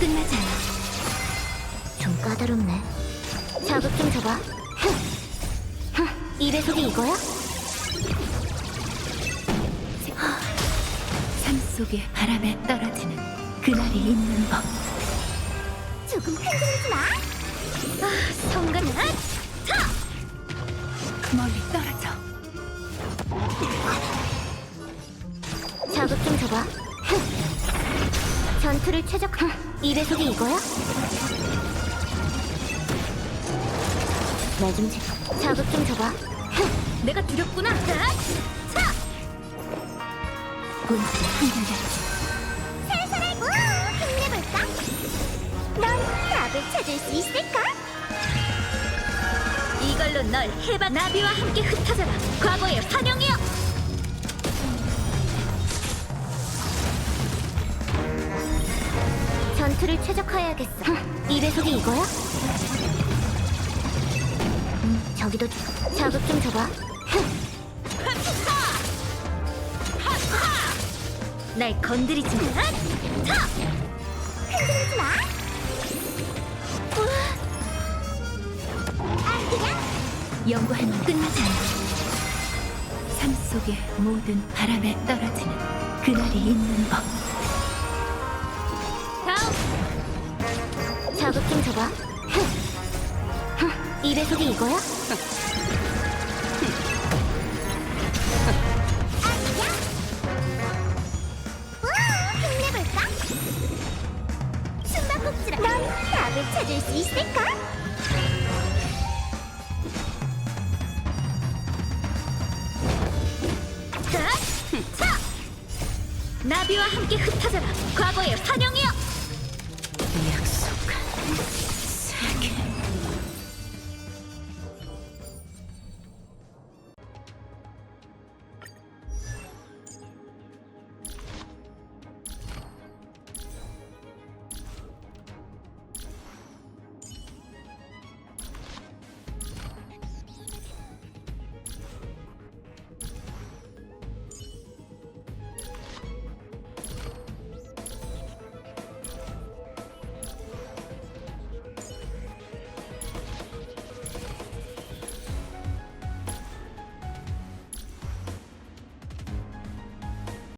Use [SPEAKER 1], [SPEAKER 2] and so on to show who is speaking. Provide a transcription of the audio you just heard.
[SPEAKER 1] 끝나지 않아.
[SPEAKER 2] 좀 까다롭네. 자극 좀 줘봐. 흥. 흥. 이 배속이 이거야?
[SPEAKER 1] 삶 속에 바람에 떨어지는 그날이 있는 법.
[SPEAKER 2] 조금 흔들리지 마. 아, 성가는 차!
[SPEAKER 1] 멀리 떨어져.
[SPEAKER 2] 자극 좀 줘봐. 흥. 전투를 최적. 흥. 이 배속이 이거야? 나 좀 자극 좀 줘봐. 흥.
[SPEAKER 1] 내가 두렵구나.
[SPEAKER 2] 차!
[SPEAKER 1] 온통 흔들렸지.
[SPEAKER 2] 살살하고 힘내볼까? 넌 답을 찾을 수 있을까?
[SPEAKER 1] 이걸로 널 해봐. 나비와 함께 흩어져라. 과거의 환영이여.
[SPEAKER 2] 전투를 최적화해야겠어. 흥. 이 배속이 이거야? 음, 저기도 좀- 자극 좀 줘봐. 흥.
[SPEAKER 1] 날 건드리지 마.
[SPEAKER 2] 흔들리지 마.
[SPEAKER 1] 연구하는 끝나지 않아. 삶 속의 모든 바람에 떨어지는 그날이 있는 법. 다음.
[SPEAKER 2] 자극 좀 줘봐. 흥. 흥. 이 배속이 이거야? 아니야. 우와, 힘내볼까? 숨바꼭질아. 넌 답을 찾을 수 있을까?
[SPEAKER 1] 자, 나비와 함께 흩어져라. 과거 세계.